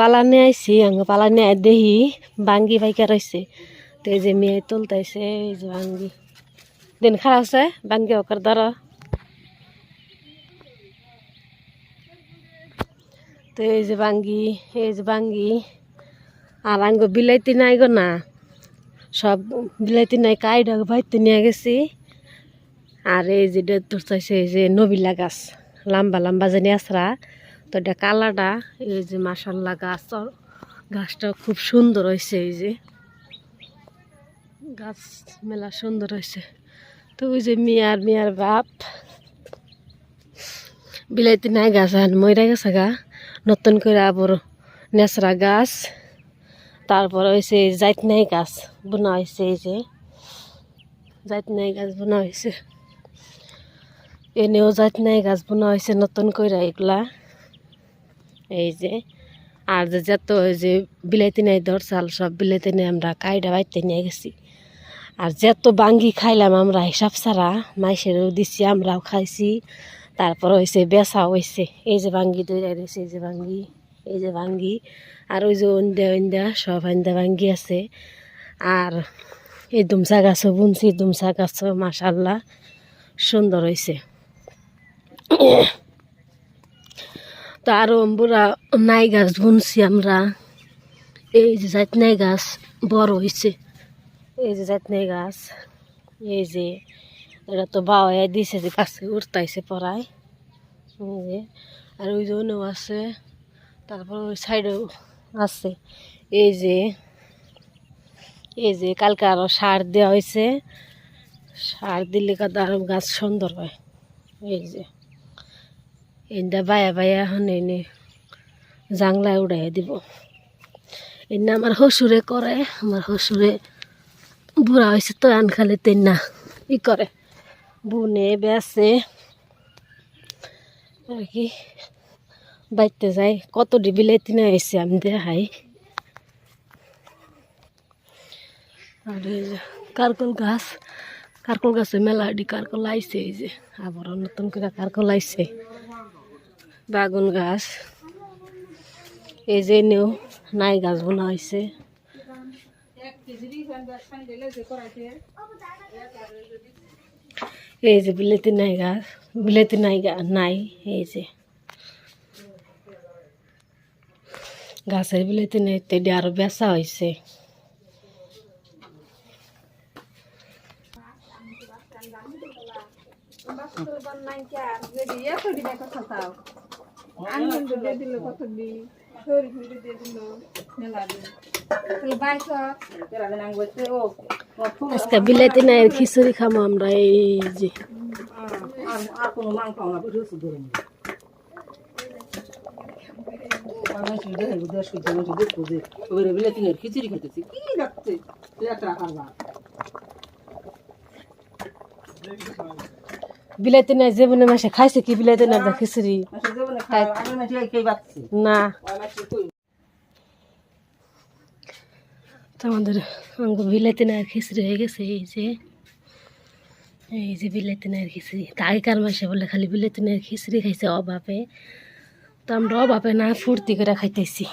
পালানে আইছি আঙ্গ পালানে আই দেহি, বাঙ্গি পাইকা রয়েছে তো এই যে মেয়ে তুলতাইছে, এই যে বাঙ্গি। দিন খারাপ আছে, বাঙ্গি ওকর ধরো। তো এই যে বাঙ্গি, এই যে বাঙ্গি। আর আঙ্গ বিলাইতি নাই গো না। সব বিলাইতি নাই, কাইডা বাইতে নিয়ে গেছি। আর এই যে তোর চাইছে এই যে নবিলা গাছ। লম্বা লম্বা জানি আসরা তো এটা কালাটা এই যে মাসাল্লা গাছ গাছটা খুব সুন্দর হয়েছে, এই যে। গাছ মেলা সুন্দর হয়েছে। তো ওই যে মিয়ার মিয়ার বাপ। বিলাইতে নাই গাছ আন ময়রা গেছে গা। নতুন করে আবার নেচরা গাছ। তারপর হয়েছে জাইত নাই গাছ বোনা হয়েছে, এই যে। জাইত নাই গাছ বোনা হয়েছে। এনেও জাত নাই গাছ বোনা হয়েছে নতুন করে এগুলা। এই যে, আর যে যত ওই যে বিলাইতে নাই দরচাল সব বিলাইতে নিয়ে আমরা কাইডা বাইতে নিয়ে গেছি। আর যত বাঙ্গি খাইলাম আমরা, হিসাব ছাড়া মাইসেরও দিছি, আমরাও খাইছি। তারপর হয়েছে বেচা হয়েছে এই যে বাঙ্গি তৈরি রয়েছে এই যে বাঙ্গি, এই যে বাঙ্গি। আর ওই যে ওন্দা ওন্দা সব আন্দা বাঙ্গি আছে। আর এই দুমসা গাছও বুনছি দুমসা গাছও মাসাল্লাহ সুন্দর হয়েছে তো আরও বুড়া নাই গাছ বুনছি আমরা। এই যে জাতনাই গাছ বড় হয়েছে এই যে জাতনাই গাছ, এই যে এটা তো বাওয়া দিছে যে গাছে উঠতাইছে পড়ায়। এই যে, আর ওই জন্যও আছে, তারপর ওই সাইডেও আছে। এই যে এই যে কালকে আরও সার দেওয়া হয়েছে সার দিলে কাদা আরও গাছ সুন্দর হয়। এই যে। এটা বায়া বায়া এখন এনে জাংলায় উড়াই দিব এনে আমার শ্বশুরে করে আমার শ্বশুরে বুড়া হয়েছে তো আন খালি তেন না ই করে বুনে বেসে আর কি বাইতে যাই কত ডিবিলে তিনে এসে আমি দেখাই আর এই যে গাছ কারকল গাছে মেলা আডি কারকল আইছে এই যে আবার নতুন করে কারকল আইছে বাগুন গাছ। এই যে নেও নাই গাছ বোনা হয়েছে এই যে বিলেতি নাই গাছ, বিলেতি নাই নাই, এই যে। গাছের বিলেতি নেই, তেডি আরও বেচা হয়েছে আজকে বিলেতি নাই খিচুড়ি খামো আমরা এই যে আর কোনো মাংস আমরা রসুন ধরে নিই খিচুড়ি খেতেছি লাগছে খাবার বিলেতি নাই যে মনে মাসে কি বিলেতি নাই দা খিচুড়ি। মাসে খাইছে কি বাচ্ছি। না। কই? তো আমাদের নায়ের খিচড়ি হয়ে গেছে এই যে। এই যে বিলেতি নায়ের খিচড়ি। তা আগেকার মাসে বলে খালি বিলেতি নায়ের খিচড়ি খাইছে অভাবে। তো আমরা অভাবে না ফুর্তি করে খাইতেছি।